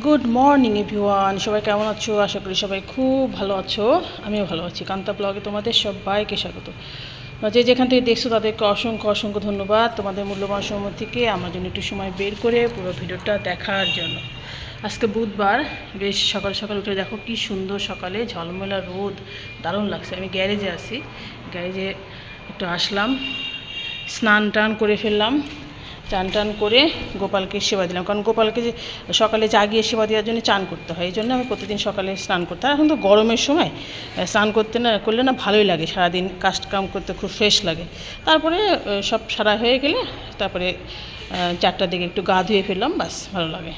Good morning everyone সবাই কেমন আছো? আশা করি সবাই খুব ভালো আছো। আমিও ভালো আছি। কান্তা ব্লগে তোমাদের সবাইকে স্বাগত। যে যেখান থেকে দেখছ, তাদেরকে অসংখ্য অসংখ্য ধন্যবাদ তোমাদের মূল্যবান সময় থেকে আমার জন্য একটু সময় বের করে পুরো ভিডিওটা দেখার জন্য। আজকে বুধবার, বেশ সকাল সকাল উঠে দেখো কি সুন্দর সকালে ঝলমেলা রোদ। দারুণ লাগছে। আমি গ্যারেজে আছি। গ্যারেজে একটু আসলাম স্নান টান করে ফেললাম। চান টান করে গোপালকে সেবা দিলাম। কারণ গোপালকে যে সকালে জাগিয়ে সেবা দেওয়ার জন্য চান করতে হয়, এই জন্য আমি প্রতিদিন সকালে স্নান করতে হয় এখন তো গরমের সময় স্নান করতে না, করলে না ভালোই লাগে, সারাদিন কাজ কাম করতে খুব ফ্রেশ লাগে। তারপরে সব সারা হয়ে গেলে তারপরে চারটার দিকে একটু গা ধুয়ে ফেললাম বাস ভালো লাগে।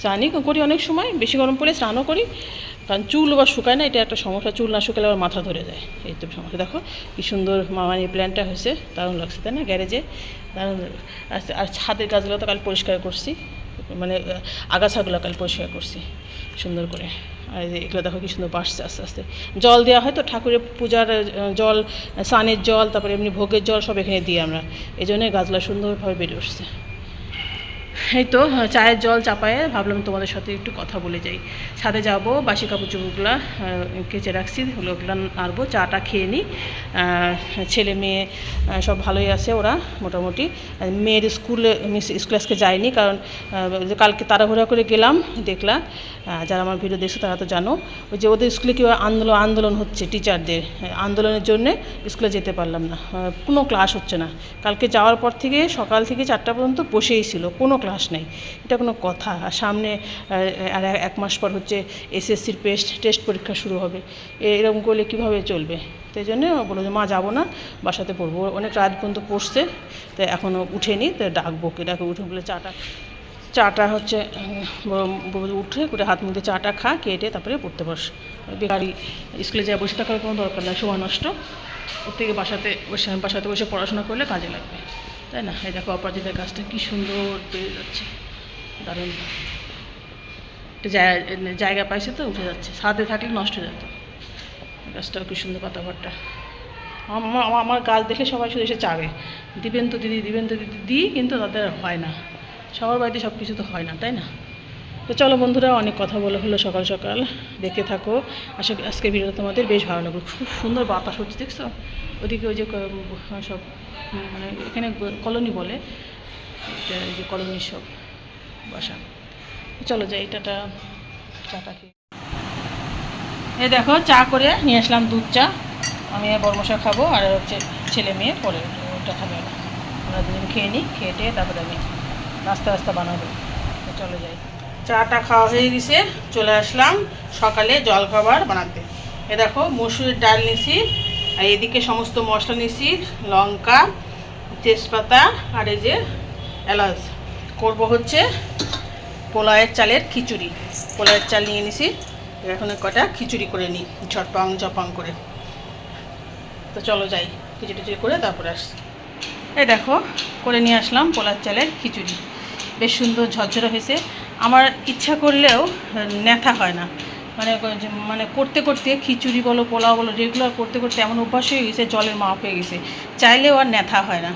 স্নানই করি অনেক সময়, বেশি গরম পড়লে স্নানও করি। কারণ চুল বা শুকায় না, এটা একটা সমস্যা। চুল না শুকালে আবার মাথা ধরে যায়। এই তো সমস্যা। দেখো কি সুন্দর এই প্ল্যানটা হয়েছে। দারুণ লাগছে, তাই না? গ্যারেজে। দারুণ আর ছাদের গাছগুলো তো কাল পরিষ্কার করছি। মানে আগাছাগুলো কাল পরিষ্কার করছি। সুন্দর করে। আর এগুলো দেখো কি সুন্দর বাড়ছে আস্তে আস্তে। জল দেওয়া হয় তো, ঠাকুরের পূজার জল, স্নানের জল, তারপরে এমনি ভোগের জল সব এখানে দিই আমরা। এই জন্যই গাছগুলো সুন্দরভাবে বেড়ে উঠছে। এই তো, চায়ের জল চাপায়ে ভাবলাম তোমাদের সাথে একটু কথা বলে যাই। সাথে যাব বাসি কাপড় চোপড়গুলো কেচে রাখছি হলো ওগুলো নাড়বো, চাটা খেয়ে নিই ছেলে মেয়ে সব ভালোই আছে ওরা, মোটামুটি। মেয়ের স্কুলে স্কুলে আজকে যায়নি কারণ কালকে তাড়াহুড়া করে গেলাম দেখলাম যারা আমার ভিডিও দেখছে তারা তো জানো। ওই যে ওদের স্কুলে কী আন্দোলন আন্দোলন হচ্ছে টিচারদের। আন্দোলনের জন্যে স্কুলে যেতে পারলাম না। কোনো ক্লাস হচ্ছে না। কালকে যাওয়ার পর থেকে সকাল থেকে চারটা পর্যন্ত বসেই ছিল, কোনো ক্লাস নেই। এটা কোনো কথা। আর সামনে আর এক- মাস পর হচ্ছে এসএসসির টেস্ট টেস্ট পরীক্ষা শুরু হবে। এরকম করলে কীভাবে চলবে? তাই জন্য বলল যে, মা, যাব না, বাসাতে পড়ব। অনেক রাত পর্যন্ত পড়ছে, তো এখনও উঠেনি, তো ডাকবো কে ডাকে উঠে বলে, চাটা চাটা হচ্ছে উঠে করে হাত মুখে চাটা খা, কেটে তারপরে পড়তে বস। বেকারি, স্কুলে যায় বসে থাকার কোনো দরকার নেই, সময় নষ্ট। ওর থেকে বাসাতে বসে বাসাতে বসে পড়াশোনা করলে কাজে লাগবে। তাই না? এই দেখো অপরাজিতের গাছটা কী সুন্দর বেড়ে যাচ্ছে। দারুণ। একটা জায়গা পাইছে তো, উঠে যাচ্ছে। ছাদে থাকলে নষ্ট হয়ে যেত। গাছটাও কি সুন্দর পাতাঘরটা। আমার আমার- আমার গাছ দেখে সবাই শুধু এসে চাবে। দিবেন তো দিদি, দিবেন তো দিদি, দিই কিন্তু তাদের হয় না। সবার বাড়িতে সব কিছু তো হয় না, তাই না? তো চলো বন্ধুরা, অনেক কথা বলে হলো সকাল সকাল। দেখতে থাকো। আশা আজকে ভিডিওটা তোমাদের বেশ ভালো লাগবে খুব সুন্দর বাতাস হচ্ছে, দেখছ? ওদিকে ওই যে সব মানে এখানে কলোনি বলে। এটা এই যে কলোনির সব বাসা। চলো যাই এটাটা চাটা খেয়ে। এ দেখো, চা করে নিয়ে আসলাম দুধ চা। আমি বর্মশা খাব, আর হচ্ছে ছেলে মেয়ে, পরে ওটা খাবে ওরা দুদিন খেয়ে নিই, খেয়ে টেয়ে তারপরে আমি নাস্তা নাস্তা বানাবো। চলে যাই। চাটা খাওয়া হয়ে গেছে, চলে আসলাম সকালে জল খাবার বানাতে। এ দেখো, মসুরের ডাল নিছি আর এদিকে সমস্ত মশলা নিছি লঙ্কা, তেজপাতা, আর এই যে এলাচ। করব হচ্ছে পোলাওয়ের চালের খিচুড়ি। পোলাওয়ের চাল নিয়ে নিছি, এখন কটা খিচুড়ি করে নিই, ঝটপাং, ঝপাং করে। তো চলো যাই, খিচুড়ি টিচুড়ি করে তারপরে আসছি। এই দেখো, করে নিয়ে আসলাম পোলার চালের খিচুড়ি। বেশ সুন্দর ঝরঝরে হয়েছে। আমার ইচ্ছা করলেও ন্যাথা হয় না। মানে মানে করতে করতে খিচুড়ি বলো, পোলাও বলো রেগুলার করতে করতে এমন অভ্যাস হয়ে গেছে, জলের মাপ হয়ে গেছে। চাইলেও আর ন্যাথা হয় না।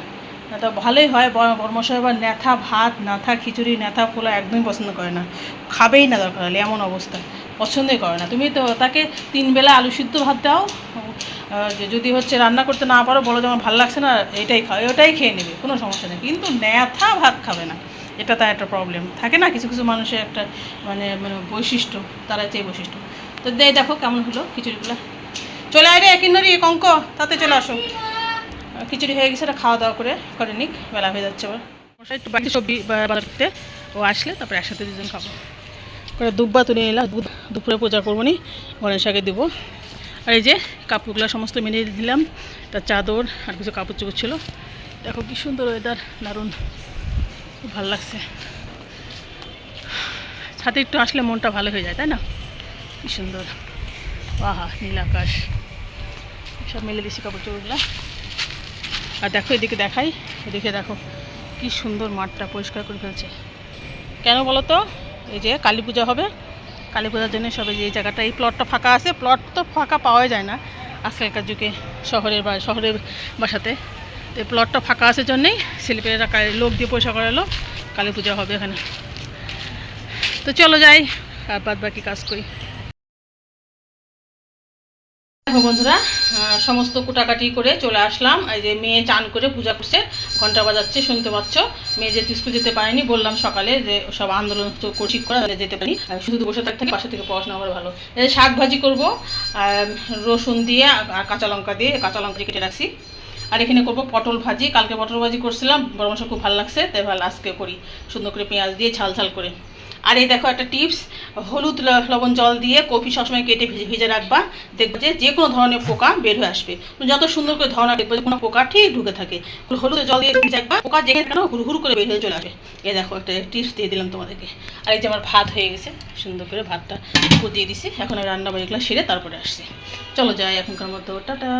তো ভালোই হয় বর্মশাই আবার ন্যাথা ভাত, নাথা খিচুড়ি ন্যাথা পোলা একদমই পছন্দ করে না। খাবেই না দরকার হলে, এমন অবস্থা। পছন্দই করে না। তুমি তো তাকে তিন বেলা আলু সিদ্ধ ভাত দাও। যদি হচ্ছে রান্না করতে না পারো, বলো যে আমার ভালো লাগছে না, এটাই খাও ওটাই খেয়ে নেবে, কোনো সমস্যা নেই। কিন্তু ন্যাথা ভাত খাবে না। এটা তার একটা প্রবলেম থাকে না, কিছু কিছু মানুষের একটা মানে মানে বৈশিষ্ট্য তারা চেয়ে বৈশিষ্ট্য। তো দেখ দেখো কেমন হলো খিচুড়িগুলো। চলে আয় রে, কিন্নরি, কঙ্ক তাতে চলে আসো। খিচুড়ি হয়ে গেছে খাওয়া দাওয়া করে করে নিক, বেলা হয়ে যাচ্ছে আবার। একটু বাড়িতে সবজি বাজার করতে। ও আসলে, তারপরে একসাথে দুজন খাব। করে দুব্বা তুলে নিলাম দুপুরে পূজা করব নি, গণেশ আগে দেবো। আর এই যে কাপড়গুলো সমস্ত মেনে দিলাম, তার চাদর আর কিছু কাপড় চোপড় ছিল। দেখো কি সুন্দর ওয়েদার দারুণ। খুব ভালো লাগছে। ছাদে একটু আসলে মনটা ভালো হয়ে যায়, তাই না? কি সুন্দর। আহা, নীল আকাশ। সব মেলে দিছি কাপড় চোপড়গুলো। আর দেখো, এদিকে দেখাই। এদিকে দেখো, কি সুন্দর মাঠটা পরিষ্কার করে ফেলছে। কেন বলো তো এই যে কালী পূজা হবে। কালী পূজার জন্য সবে যে এই জায়গাটা, এই প্লটটা ফাঁকা আছে। প্লট তো ফাঁকা পাওয়া যায় না। আজকালকার যুগে শহরের বা শহরের বাসাতে। তো প্লটটা ফাঁকা আছে জন্যেই কালী- লোক দিয়ে পয়সা করালো, কালী পূজা হবে এখানে। তো চলো যাই, আর বাদ বাকি কাজ করি। বন্ধুরা সমস্ত কুটাকাটি করে চলে আসলাম। এই যে মেয়ে চান করে পূজা করছে, ঘণ্টা বাজাচ্ছে, শুনতে পাচ্ছ? মেয়ে যেহেতু স্কুল যেতে পারেনি, বললাম সকালে যে সব আন্দোলন ঠিক করে যেতে পারি। শুধু বসে থাকতে পাশে থেকে পড়াশোনা করে ভালো। শাক ভাজি করব রসুন দিয়ে আর কাঁচা লঙ্কা দিয়ে, কাঁচা লঙ্কা কেটে রাখছি। আর এখানে করব পটল ভাজি। কালকে পটল ভাজি করছিলাম, বড় খুব ভালো লাগছে, তাই ভালো আজকে করি। সুন্দর করে পেঁয়াজ দিয়ে ঝাল ঝাল করে। আর এই দেখো একটা টিপস, হলুদ লবণ জল দিয়ে কপি সবসময় কেটে ভেজে ভেজে রাখবা। দেখবে যে যে কোনো ধরনের পোকা বের হয়ে আসবে। যত সুন্দর করে ধরনা দেখবে যে কোনো পোকা ঠিক ঢুকে থাকে। হলুদ জল দিয়ে ভেজে রাখবা, পোকা যেখানে কেন হুড় করে বের হয়ে চলে আসবে। এই দেখো একটা টিপস দিয়ে দিলাম তোমাদেরকে। আর এই যে আমার ভাত হয়ে গেছে, সুন্দর করে ভাতটা দিয়ে দিছি। এখন আমি রান্না বাড়িগুলো সেরে তারপরে আসছি। চলো যাই এখনকার মতো, টাটা।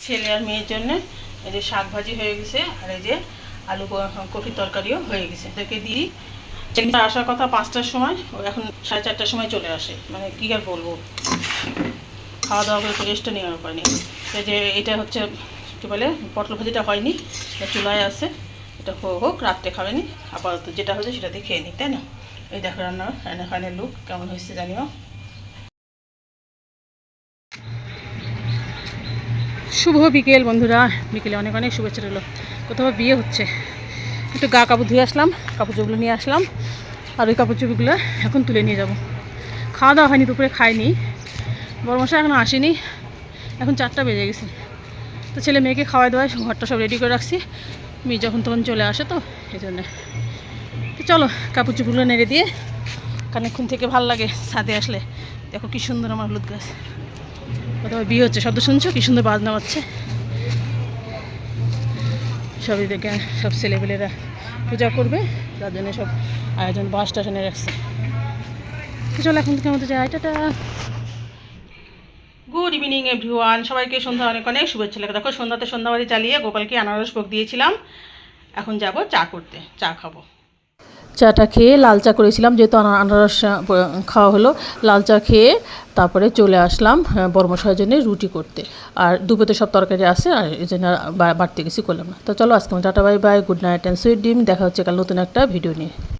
ছেলে আর মেয়ের জন্য এই যে শাক ভাজি হয়ে গেছে, আর এই যে আলু ক- কফির তরকারিও হয়ে গেছে। এটাকে দিই। আসার কথা পাঁচটার সময়, ও এখন সাড়ে চারটার সময় চলে আসে। মানে কী আর বলব? খাওয়া দাওয়া করে রেস্টও নেওয়ার নেই। এই যে এটা হচ্ছে, কী বলে, পটল ভাজিটা হয়নি চুলায় আছে। এটা হোক হোক, রাত্রে খাবেনি। আপাতত যেটা হয়েছে সেটা দিয়ে খেয়ে নিই, তাই না? এই দেখো রান্না রান্না লুক কেমন হয়েছে জানিও? শুভ বিকেল বন্ধুরা। বিকেলে অনেক অনেক শুভেচ্ছা রইল। কোথাও বিয়ে হচ্ছে। একটু গা কাপড় ধুয়ে আসলাম, কাপড় চোপগুলো নিয়ে আসলাম, আর ওই কাপড় চোপগুলো এখন তুলে নিয়ে যাব। খাওয়া দাওয়া হয়নি, দুপুরে খাইনি। বড় মশাই এখনও আসেনি। এখন চারটা বেজে গেছে। তো ছেলে মেয়েকে খাওয়াই দাওয়াই ঘরটা সব রেডি করে রাখছি। মেয়ে যখন তখন চলে আসে তো এই জন্যে তো চলো, কাপড় চোপগুলো নেড়ে দিয়ে কানেক্ষণ থেকে ভালো লাগে, ছাদে আসলে। দেখো কি সুন্দর আমার হলুদ গাছ। কোথাও বিয়ে হচ্ছে, শব্দ শুনছো? কি সুন্দর বাজনা হচ্ছে সবই দেখে সব ছেলেপেলেরা পূজা করবে, তার জন্য সব আয়োজন বাস স্টেশনে রাখছে। চলো এখন থেকে আমাদের যাই, টাটা। গুড ইভিনিং এভরিওয়ান সবাইকে সন্ধ্যা অনেক অনেক শুভেচ্ছা লেখা দেখো সন্ধ্যাতে সন্ধ্যাবাড়ি চালিয়ে গোপালকে আনারস ভোগ দিয়েছিলাম। এখন যাব চা করতে, চা খাব। চাটা খেয়ে লাল চা করেছিলাম, যেহেতু আনারস খাওয়া হলো। লাল চা খেয়ে তারপরে চলে আসলাম বর্মশয়ের জন্য রুটি করতে। আর দুপুরে সব তরকারি আছে, আর এই জন্য বাড়তে কিছু করলাম না। তো চলো আজকে tata, bye bye, good night and sweet dream, দেখা হচ্ছে কাল নতুন একটা ভিডিও নিয়ে।